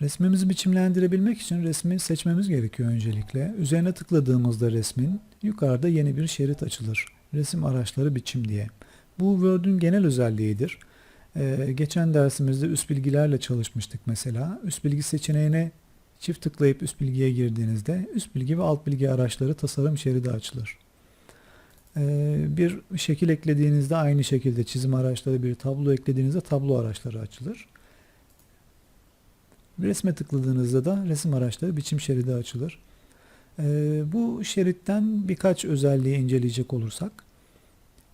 Resmimizi biçimlendirebilmek için resmi seçmemiz gerekiyor öncelikle. Üzerine tıkladığımızda resmin yukarıda yeni bir şerit açılır. Resim araçları biçim diye. Bu Word'ün genel özelliğidir. Ee, geçen dersimizde üst bilgilerle çalışmıştık mesela. Üst bilgi seçeneğine çift tıklayıp üst bilgiye girdiğinizde üst bilgi ve alt bilgi araçları tasarım şeridi açılır. Ee, bir şekil eklediğinizde aynı şekilde çizim araçları bir tablo eklediğinizde tablo araçları açılır. Resme tıkladığınızda da resim araçları biçim şeridi açılır. Ee, bu şeritten birkaç özelliği inceleyecek olursak,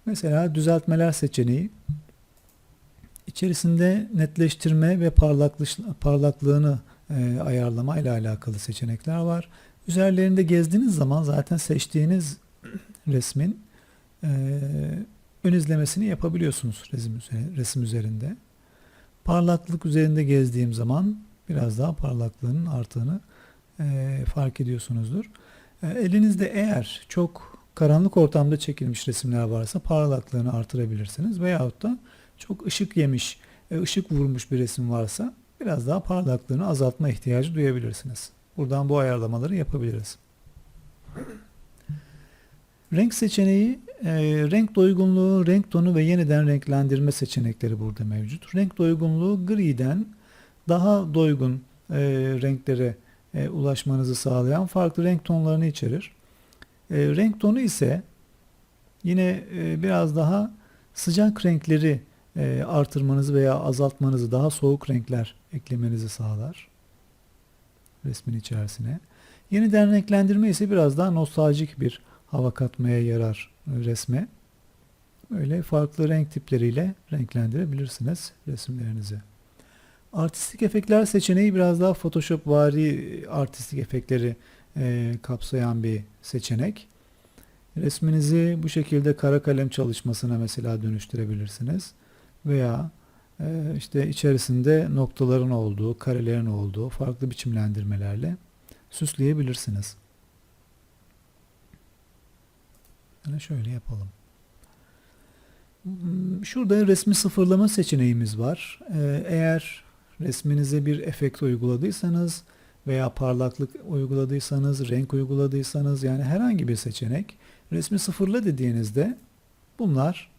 mesela düzeltmeler seçeneği, içerisinde netleştirme ve parlaklığını e, ayarlama ile alakalı seçenekler var. Üzerlerinde gezdiğiniz zaman zaten seçtiğiniz resmin e, ön izlemesini yapabiliyorsunuz resim, resim üzerinde. Parlaklık üzerinde gezdiğim zaman biraz daha parlaklığının arttığını e, fark ediyorsunuzdur. E, elinizde eğer çok karanlık ortamda çekilmiş resimler varsa parlaklığını artırabilirsiniz. Veyahut da çok ışık yemiş, e, ışık vurmuş bir resim varsa biraz daha parlaklığını azaltma ihtiyacı duyabilirsiniz. Buradan bu ayarlamaları yapabiliriz. Renk seçeneği, e, renk doygunluğu, renk tonu ve yeniden renklendirme seçenekleri burada mevcut. Renk doygunluğu griden daha doygun e, renklere e, ulaşmanızı sağlayan farklı renk tonlarını içerir. E, renk tonu ise yine e, biraz daha sıcak renkleri e, artırmanızı veya azaltmanızı, daha soğuk renkler eklemenizi sağlar resmin içerisine. Yeniden renklendirme ise biraz daha nostaljik bir hava katmaya yarar e, resme. Böyle farklı renk tipleriyle renklendirebilirsiniz resimlerinizi. Artistik efektler seçeneği biraz daha Photoshop vari artistik efektleri e, kapsayan bir seçenek. Resminizi bu şekilde kara kalem çalışmasına mesela dönüştürebilirsiniz. Veya e, işte içerisinde noktaların olduğu, karelerin olduğu farklı biçimlendirmelerle süsleyebilirsiniz. Yani şöyle yapalım. Hmm, Şurada resmi sıfırlama seçeneğimiz var. Ee, Eğer resminize bir efekt uyguladıysanız veya parlaklık uyguladıysanız, renk uyguladıysanız yani herhangi bir seçenek resmi sıfırla dediğinizde bunlar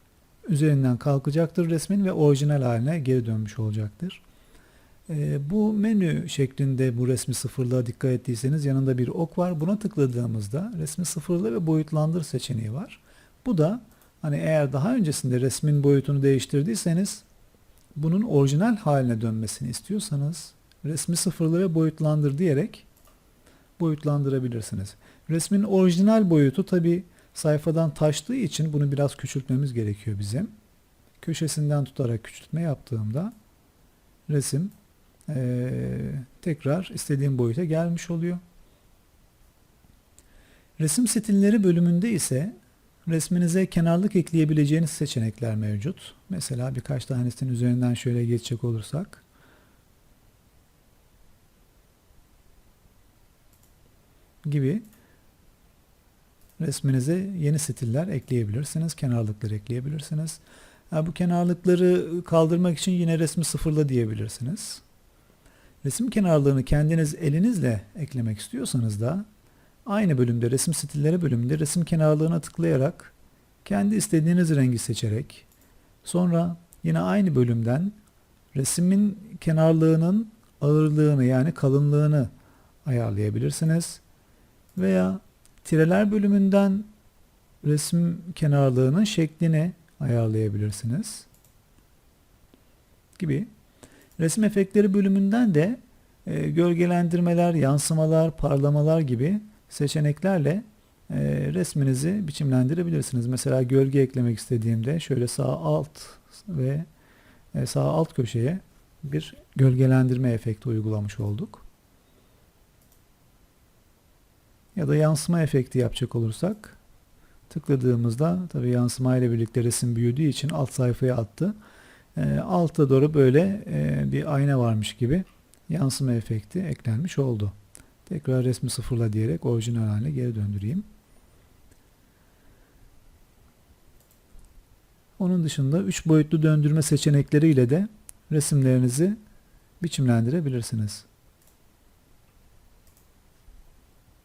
üzerinden kalkacaktır resmin ve orijinal haline geri dönmüş olacaktır. Ee, bu menü şeklinde bu resmi sıfırlığa dikkat ettiyseniz yanında bir ok var. Buna tıkladığımızda resmi sıfırla ve boyutlandır seçeneği var. Bu da hani eğer daha öncesinde resmin boyutunu değiştirdiyseniz bunun orijinal haline dönmesini istiyorsanız resmi sıfırla ve boyutlandır diyerek boyutlandırabilirsiniz. Resmin orijinal boyutu tabi sayfadan taştığı için bunu biraz küçültmemiz gerekiyor bizim. Köşesinden tutarak küçültme yaptığımda resim eee, tekrar istediğim boyuta gelmiş oluyor. Resim stilleri bölümünde ise resminize kenarlık ekleyebileceğiniz seçenekler mevcut. Mesela birkaç tanesinin üzerinden şöyle geçecek olursak. gibi resminize yeni stiller ekleyebilirsiniz. Kenarlıkları ekleyebilirsiniz. Ha, bu kenarlıkları kaldırmak için yine resmi sıfırla diyebilirsiniz. Resim kenarlığını kendiniz elinizle eklemek istiyorsanız da aynı bölümde resim stilleri bölümünde resim kenarlığına tıklayarak kendi istediğiniz rengi seçerek sonra yine aynı bölümden resmin kenarlığının ağırlığını yani kalınlığını ayarlayabilirsiniz. Veya tireler bölümünden resim kenarlığının şeklini ayarlayabilirsiniz. Gibi. Resim efektleri bölümünden de e, gölgelendirmeler, yansımalar, parlamalar gibi seçeneklerle e, resminizi biçimlendirebilirsiniz. Mesela gölge eklemek istediğimde şöyle sağ alt ve e, sağ alt köşeye bir gölgelendirme efekti uygulamış olduk. Ya da yansıma efekti yapacak olursak tıkladığımızda tabi yansıma ile birlikte resim büyüdüğü için alt sayfaya attı. E, alta doğru böyle e, bir ayna varmış gibi yansıma efekti eklenmiş oldu. Tekrar resmi sıfırla diyerek orijinal haline geri döndüreyim. Onun dışında 3 boyutlu döndürme seçenekleriyle de resimlerinizi biçimlendirebilirsiniz.